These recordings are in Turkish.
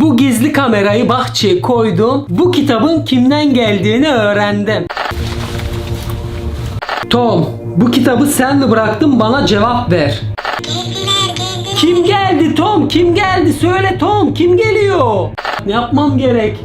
Bu gizli kamerayı bahçeye koydum. Bu kitabın kimden geldiğini öğrendim. Tom, bu kitabı sen mi bıraktın bana cevap ver. Kim geldi Tom? Kim geldi? Söyle Tom. Kim geliyor? Ne yapmam gerek?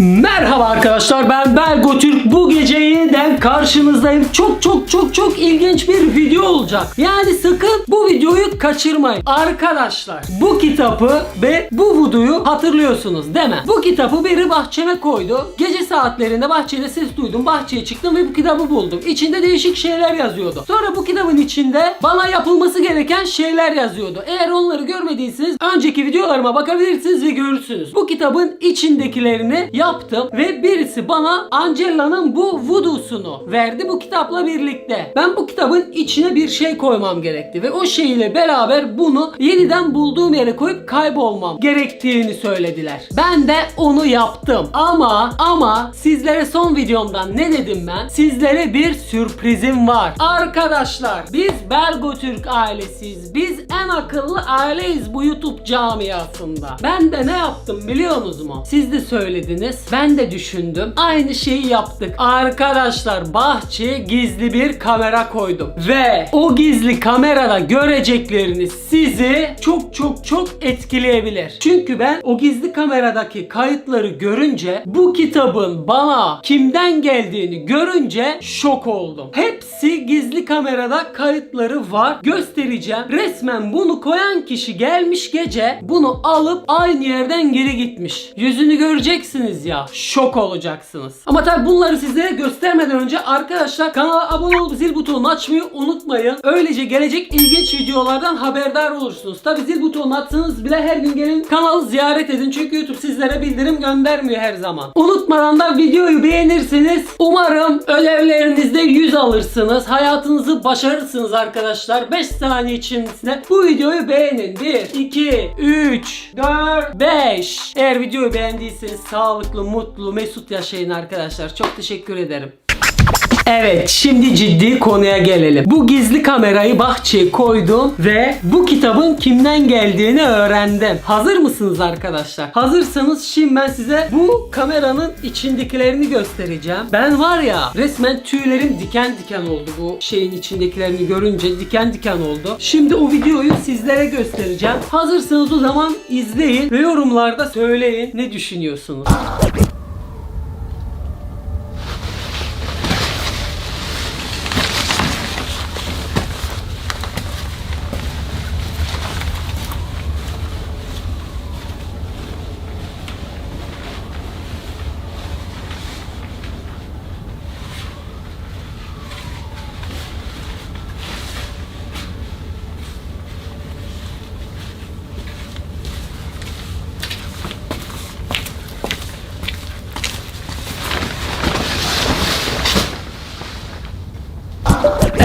Merhaba arkadaşlar ben Belgo Türk. Bu gece yeniden karşınızdayım. Çok çok çok çok ilginç bir video olacak. Yani sakın bu videoyu kaçırmayın. Arkadaşlar bu kitabı ve bu vuduyu hatırlıyorsunuz değil mi? Bu kitabı biri bahçeme koydu. Gece saatlerinde bahçede ses duydum. Bahçeye çıktım ve bu kitabı buldum. İçinde değişik şeyler yazıyordu. Sonra bu kitabın içinde bana yapılması gereken şeyler yazıyordu. Eğer onları görmediyseniz önceki videolarıma bakabilirsiniz ve görürsünüz. Bu kitabın içindekilerini yaptım ve birisi bana Angela'nın bu voodoo'sunu verdi bu kitapla birlikte. Ben bu kitabın içine bir şey koymam gerekti ve o şeyle beraber bunu yeniden bulduğum yere koyup kaybolmam gerektiğini söylediler. Ben de onu yaptım. Ama ama sizlere son videomdan ne dedim ben? Sizlere bir sürprizim var. Arkadaşlar biz Belgo Türk ailesiyiz. Biz en akıllı aileyiz bu YouTube camiasında. Ben de ne yaptım biliyor musunuz mu? Siz de söylediniz. Ben de düşündüm. Aynı şeyi yaptık. Arkadaşlar bahçeye gizli bir kamera koydum. Ve o gizli kamerada görecekleriniz sizi çok çok çok etkileyebilir. Çünkü ben o gizli kameradaki kayıtları görünce bu kitabın bana kimden geldiğini görünce şok oldum. Hepsi gizli kamerada kayıtları var. Göstereceğim. Resmen bunu koyan kişi gelmiş gece bunu alıp aynı yerden geri gitmiş. Yüzünü göreceksiniz ya. Şok olacaksınız. Ama tabi bunları sizlere göstermeden önce arkadaşlar kanala abone olup zil butonunu açmayı unutmayın. Öylece gelecek ilginç videolardan haberdar olursunuz. Tabi zil butonunu atsanız bile her gün gelin kanalı ziyaret edin. Çünkü YouTube sizlere bildirim göndermiyor her zaman. Unutmadan da videoyu beğenirsiniz. Umarım ödevlerinizde 100 alırsınız. Hayatınızı başarırsınız arkadaşlar. 5 saniye içerisinde bu videoyu beğenin. 1, 2, 3, 4, 5. Eğer videoyu beğendiyseniz sağlıklı, mutlu, mesut yaşayın arkadaşlar. Çok teşekkür ederim. Evet şimdi ciddi konuya gelelim. Bu gizli kamerayı bahçeye koydum ve bu kitabın kimden geldiğini öğrendim. Hazır mısınız arkadaşlar? Hazırsanız şimdi ben size bu kameranın içindekilerini göstereceğim. Ben var ya resmen tüylerim diken diken oldu bu şeyin içindekilerini görünce diken diken oldu. Şimdi o videoyu sizlere göstereceğim. Hazırsanız o zaman izleyin ve yorumlarda söyleyin ne düşünüyorsunuz.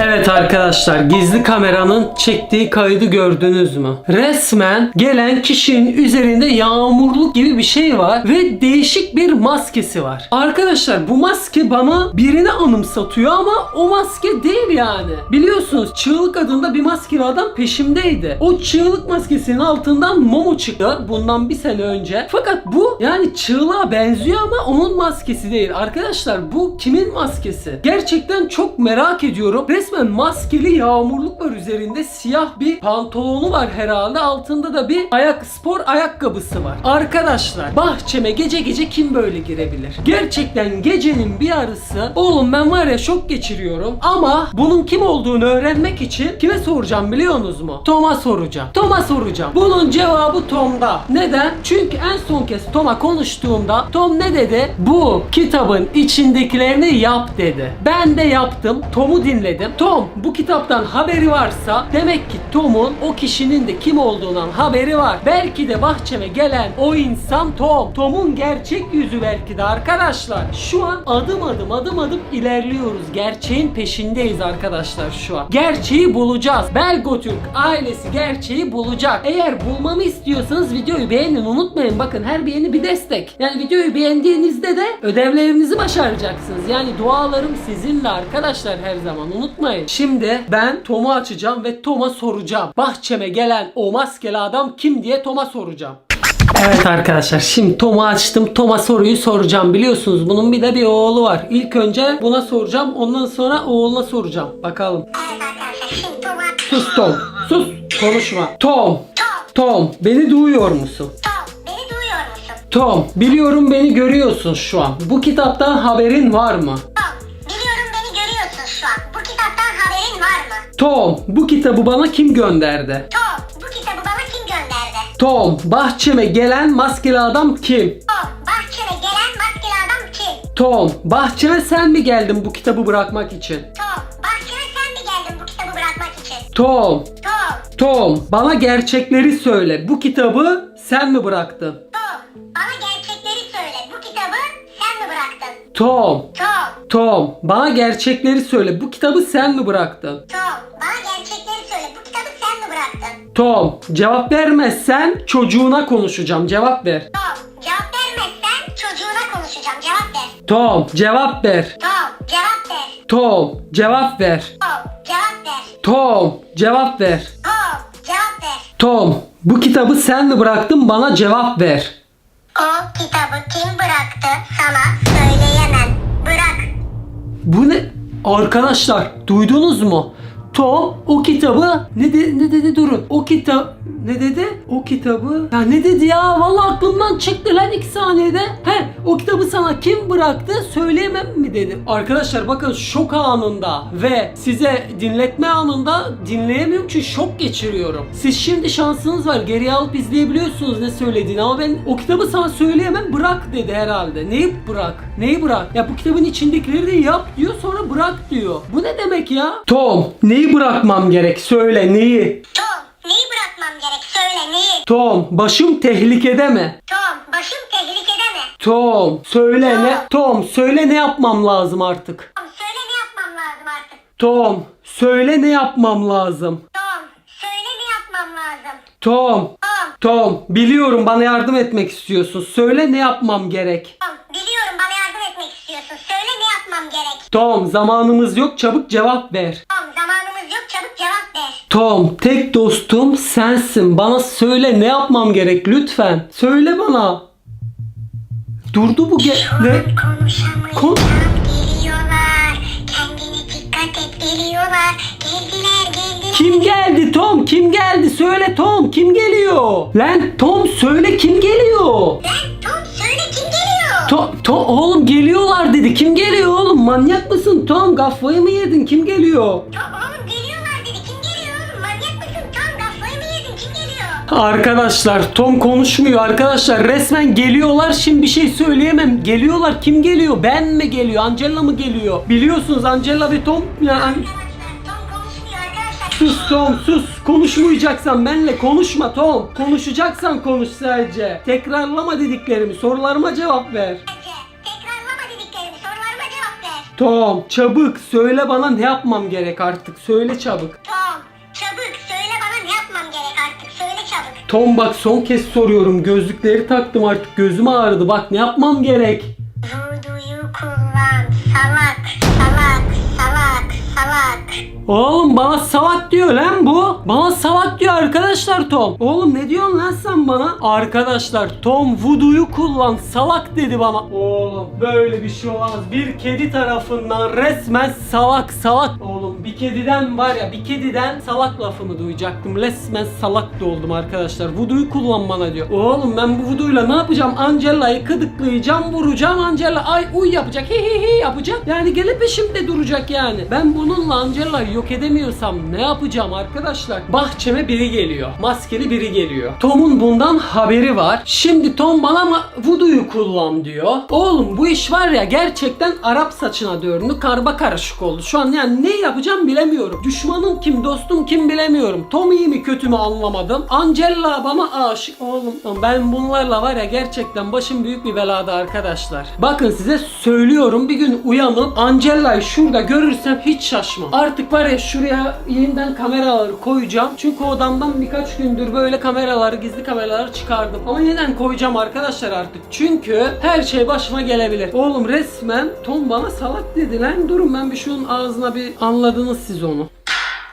Evet arkadaşlar gizli kameranın çektiği kaydı gördünüz mü? Resmen gelen kişinin üzerinde yağmurluk gibi bir şey var ve değişik bir maskesi var. Arkadaşlar bu maske bana birini anımsatıyor ama o maske değil yani. Biliyorsunuz Çığlık adında bir maskeli adam peşimdeydi. O Çığlık maskesinin altından Momo çıktı bundan bir sene önce. Fakat bu yani Çığlığa benziyor ama onun maskesi değil. Arkadaşlar bu kimin maskesi? Gerçekten çok merak ediyorum. Resmen maskeli yağmurluk var üzerinde. Siyah bir pantolonu var herhalde. Altında da bir ayak spor ayakkabısı var. Arkadaşlar bahçeme gece gece kim böyle girebilir? Gerçekten gecenin bir yarısı oğlum ben var ya şok geçiriyorum ama bunun kim olduğunu öğrenmek için kime soracağım biliyorsunuz mu? Tom'a soracağım. Tom'a soracağım. Bunun cevabı Tom'da. Neden? Çünkü en son kez Tom'a konuştuğumda Tom ne dedi? Bu kitabın içindekilerini yap dedi. Ben de yaptım. Tom'u dinledim. Tom bu kitaptan haberi varsa demek ki Tom'un o kişinin de kim olduğundan haberi var. Belki de bahçeme gelen o insan Tom. Tom'un gerçek yüzü belki de arkadaşlar. Şu an adım adım adım adım ilerliyoruz. Gerçeğin peşindeyiz arkadaşlar şu an. Gerçeği bulacağız. Belgo Türk ailesi gerçeği bulacak. Eğer bulmamı istiyorsanız videoyu beğenin unutmayın. Bakın her beğeni bir destek. Yani videoyu beğendiğinizde de ödevlerinizi başaracaksınız. Yani dualarım sizinle arkadaşlar her zaman unutmayın. Kaçırmayın. Şimdi ben Tom'u açacağım ve Tom'a soracağım. Bahçeme gelen o maskeli adam kim diye Tom'a soracağım. Evet arkadaşlar şimdi Tom'u açtım. Tom'a soruyu soracağım. Biliyorsunuz bunun bir de bir oğlu var. İlk önce buna soracağım. Ondan sonra oğluna soracağım. Bakalım. Tom'a... Sus Tom. Sus. Konuşma. Tom. Tom, Tom. Beni duyuyor musun? Tom beni duyuyor musun? Tom. Biliyorum beni görüyorsun şu an. Bu kitaptan haberin var mı? Tom. Bu kitabı bana kim gönderdi? Tom, bu kitabı bana kim gönderdi? Tom. Bahçeme gelen maskeli adam kim? Tom, bahçeme gelen maskeli adam kim? Tom. Bahçeme sen mi geldin bu kitabı bırakmak için? Tom, bahçeme sen mi geldin bu kitabı bırakmak için? Tom. Tom, Tom. Bana gerçekleri söyle. Bu kitabı sen mi bıraktın? Tom, bana gerçekleri söyle. Bu kitabı sen mi bıraktın? Tom. Tom, Tom. Bana gerçekleri söyle. Bu kitabı sen mi bıraktın? Tom, bana gerçekleri söyle. Bu kitabı sen mi bıraktın? Tom. Cevap vermezsen çocuğuna konuşacağım. Cevap ver. Tom, cevap vermezsen çocuğuna konuşacağım. Cevap ver. Tom. Cevap ver. Tom, cevap ver. Tom. Cevap ver. Tom, cevap ver. Tom. Cevap ver. Tom, cevap ver. Tom. Bu kitabı sen mi bıraktın? Bana cevap ver. O kitabı kim bıraktı sana söyleyemem. Arkadaşlar duydunuz mu? Tom o kitabı ne, de, ne dedi durun. O kitap ne dedi? O kitabı ya ne dedi ya? Vallahi aklımdan çıktı lan iki saniyede. He o kitabı sana kim bıraktı söyleyemem mi dedi. Arkadaşlar bakın şok anında ve size dinletme anında dinleyemiyorum çünkü şok geçiriyorum. Siz şimdi şansınız var geriye alıp izleyebiliyorsunuz ne söylediğini ama ben o kitabı sana söyleyemem bırak dedi herhalde. Neyi bırak? Neyi bırak? Ya bu kitabın içindekileri de yap diyor sonra bırak diyor. Bu ne demek ya? Tom neyi bırakmam gerek söyle neyi? Tom, neyi bırakmam gerek söyle neyi? Tom başım tehlikede mi? Tom, başım tehlikede mi? Tom söyle ne? Tom söyle ne yapmam lazım artık? Tom, söyle ne yapmam lazım artık? Tom söyle ne yapmam lazım? Tom, söyle ne yapmam lazım? Tom Tom, Tom biliyorum bana yardım etmek istiyorsun. Söyle ne yapmam gerek? Tom, biliyorum bana yardım etmek istiyorsun. Söyle ne yapmam gerek? Tom zamanımız yok çabuk cevap ver. Tom, zamanımız yok çabuk cevap ver. Tom tek dostum sensin. Bana söyle ne yapmam gerek lütfen. Söyle bana. Durdu bu ge- ne? Konuşamayacağım Kon- geliyorlar. Kendine dikkat et geliyorlar. Geldiler geldiler. Kim geldi Tom? Kim geldi? Söyle Tom. Kim geliyor? Lan Tom söyle kim geliyor? Lan Tom söyle kim geliyor? Tom, Tom oğlum geliyorlar dedi. Kim geliyor oğlum? Manyak mısın Tom? Kafayı mı yedin? Kim geliyor? Tom Arkadaşlar Tom konuşmuyor arkadaşlar. Resmen geliyorlar. Şimdi bir şey söyleyemem. Geliyorlar. Kim geliyor? Ben mi geliyor? Angela mı geliyor? Biliyorsunuz Angela ve Tom yani. Sus Tom sus. Konuşmayacaksan benle konuşma Tom. Konuşacaksan konuş sadece. Tekrarlama dediklerimi. Sorularıma cevap ver. Tom çabuk söyle bana ne yapmam gerek artık. Söyle çabuk Tom bak son kez soruyorum. Gözlükleri taktım artık. Gözüm ağrıdı. Bak ne yapmam gerek? Voodoo'yu kullan. Salak. Salak. Salak. Salak. Oğlum bana salak diyor lan bu. Bana salak diyor arkadaşlar Tom. Oğlum ne diyorsun lan sen bana? Arkadaşlar Tom voodoo'yu kullan salak dedi bana. Oğlum böyle bir şey olamaz. Bir kedi tarafından resmen salak salak. Oğlum bir kediden var ya bir kediden salak lafını duyacaktım. Resmen salak da oldum arkadaşlar. Voodoo'yu kullan bana diyor. Oğlum ben bu voodoo'yla ne yapacağım? Angela'yı kıdıklayacağım vuracağım. Angela ay uy yapacak. Hi hi hi yapacak. Yani gelip peşimde duracak yani. Ben bununla Angela'yı yok edemiyorsam ne yapacağım arkadaşlar? Bahçeme biri geliyor. Maskeli biri geliyor. Tom'un bundan haberi var. Şimdi Tom bana ma- voodoo'yu kullan diyor. Oğlum bu iş var ya gerçekten Arap saçına döndü. Karba karışık oldu. Şu an yani ne yapacağım bilemiyorum. Düşmanım kim dostum kim bilemiyorum. Tom iyi mi kötü mü anlamadım. Angela bana aşık. Oğlum ben bunlarla var ya gerçekten başım büyük bir belada arkadaşlar. Bakın size söylüyorum bir gün uyanıp Angela'yı şurada görürsem hiç şaşmam. Artık var ya şuraya yeniden kameraları koyacağım. Çünkü odamdan birkaç gündür böyle kameraları gizli kameraları çıkardım. Ama yeniden koyacağım arkadaşlar artık. Çünkü her şey başıma gelebilir. Oğlum resmen Tom bana salak dedi lan. Durun ben bir şunun ağzına bir anladın anladınız siz onu.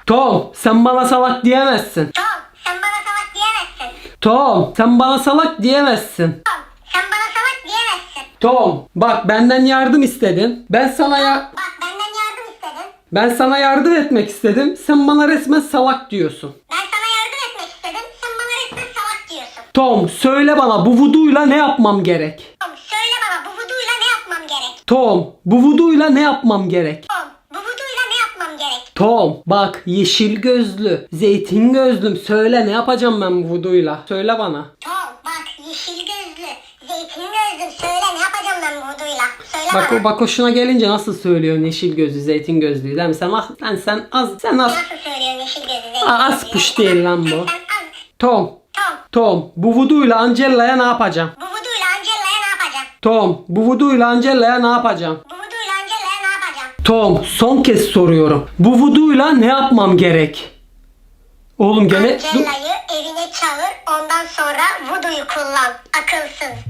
Tom sen bana salak diyemezsin. Tom sen bana salak diyemezsin. Tom sen bana salak diyemezsin. Tom sen bana salak diyemezsin. Tom bak benden yardım istedin. Ben sana ya Bak benden yardım istedin. ben sana yardım etmek istedim. Sen bana resmen salak diyorsun. Ben sana yardım etmek istedim. Sen bana resmen salak diyorsun. Tom söyle bana bu vuduyla ne yapmam gerek? Tom söyle bana bu vuduyla ne yapmam gerek? Tom bu vuduyla ne yapmam gerek? Tom bu vuduyla ne yapmam gerek? Tom bak yeşil gözlü, zeytin gözlüm söyle ne yapacağım ben bu vuduyla? Söyle bana. Tom bak yeşil gözlü, zeytin gözlü söyle ne yapacağım ben bu vuduyla? Söyle Bak bana. o bak hoşuna gelince nasıl söylüyorsun yeşil gözlü, zeytin gözlü değil mi? Sen ah, sen, sen az sen az. Nasıl söylüyorsun yeşil gözlü, zeytin Aa, az gözlü? kuş değil lan bu. Sen, sen az. Tom, Tom Tom bu vuduyla Angella'ya ne yapacağım? bu vuduyla Angela'ya ne yapacağım? Tom bu vuduyla Angella'ya ne yapacağım? Bu vuduyla Angela'ya ne yapacağım? Tom son kez soruyorum. Bu vuduyla ne yapmam gerek? Oğlum gene... Angela'yı evine çağır ondan sonra vuduyu kullan. Akılsız.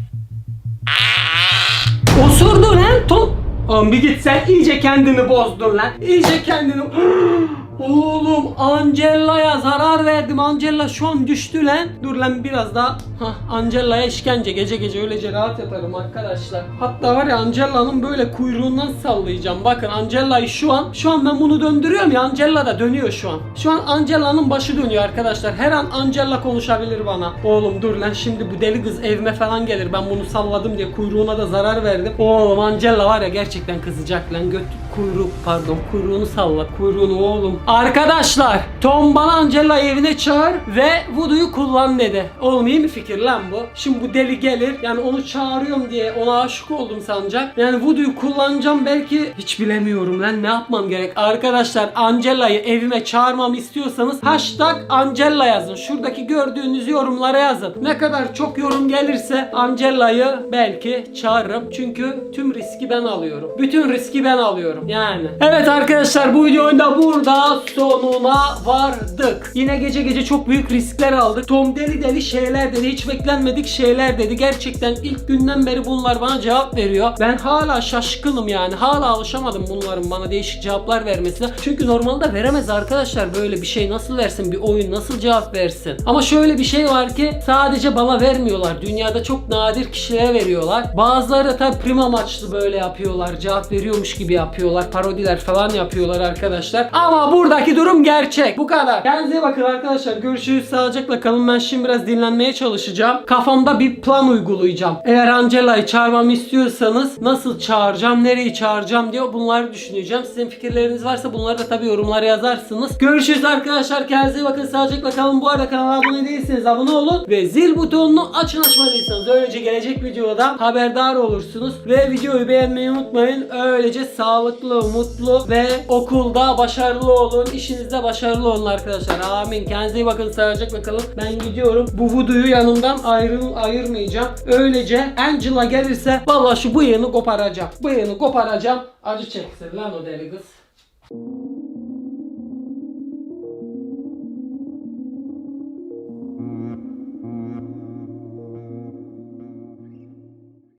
Osurdu lan Tom. Oğlum bir git sen iyice kendini bozdun lan. İyice kendini... Oğlum Angella'ya zarar verdim. Angela şu an düştü lan. Dur lan biraz daha. Hah Angella'ya işkence. Gece gece öylece rahat yatarım arkadaşlar. Hatta var ya Angella'nın böyle kuyruğundan sallayacağım. Bakın Angella'yı şu an şu an ben bunu döndürüyorum ya Angella da dönüyor şu an. Şu an Angella'nın başı dönüyor arkadaşlar. Her an Angella konuşabilir bana. Oğlum dur lan şimdi bu deli kız evime falan gelir. Ben bunu salladım diye kuyruğuna da zarar verdim. Oğlum Angella var ya gerçekten kızacak lan. Göt kuyruk pardon kuyruğunu salla. Kuyruğunu oğlum. Arkadaşlar Tom bana Angella'yı evine çağır ve Voodoo'yu kullan dedi. Oğlum iyi mi fikir lan bu? Şimdi bu deli gelir. Yani onu çağırıyorum diye ona aşık oldum sanacak. Yani Voodoo'yu kullanacağım belki hiç bilemiyorum lan ne yapmam gerek. Arkadaşlar Angella'yı evime çağırmamı istiyorsanız hashtag Angella yazın. Şuradaki gördüğünüz yorumlara yazın. Ne kadar çok yorum gelirse Angella'yı belki çağırırım. Çünkü tüm riski ben alıyorum. Bütün riski ben alıyorum yani. Evet arkadaşlar bu videonun da burada sonuna vardık. Yine gece gece çok büyük riskler aldık. Tom deli deli şeyler dedi. Hiç beklenmedik şeyler dedi. Gerçekten ilk günden beri bunlar bana cevap veriyor. Ben hala şaşkınım yani. Hala alışamadım bunların bana değişik cevaplar vermesine. Çünkü normalde veremez arkadaşlar böyle bir şey nasıl versin bir oyun nasıl cevap versin. Ama şöyle bir şey var ki sadece bana vermiyorlar. Dünyada çok nadir kişilere veriyorlar. Bazıları da tabii prim amaçlı böyle yapıyorlar. Cevap veriyormuş gibi yapıyorlar. Parodiler falan yapıyorlar arkadaşlar. Ama buradaki durum gerçek. Bu kadar. Kendinize bakın arkadaşlar. Görüşürüz. Sağlıcakla kalın. Ben şimdi biraz dinlenmeye çalışacağım. Kafamda bir plan uygulayacağım. Eğer Angela'yı çağırmamı istiyorsanız nasıl çağıracağım, nereyi çağıracağım diye bunları düşüneceğim. Sizin fikirleriniz varsa bunları da tabii yorumlara yazarsınız. Görüşürüz arkadaşlar. Kendinize bakın. Sağlıcakla kalın. Bu arada kanala abone değilseniz abone olun ve zil butonunu açın açmadıysanız öylece gelecek videodan haberdar olursunuz ve videoyu beğenmeyi unutmayın. Öylece sağlıklı, mutlu ve okulda başarılı olun. işinizde başarılı olun arkadaşlar. Amin. Kendinize iyi bakın. Sağlıcakla kalın. Ben gidiyorum. Bu vuduyu yanımdan ayrı, ayırmayacağım. Öylece Angela gelirse vallahi şu bıyığını koparacağım. Bıyığını koparacağım. Acı çeksin lan o deli kız.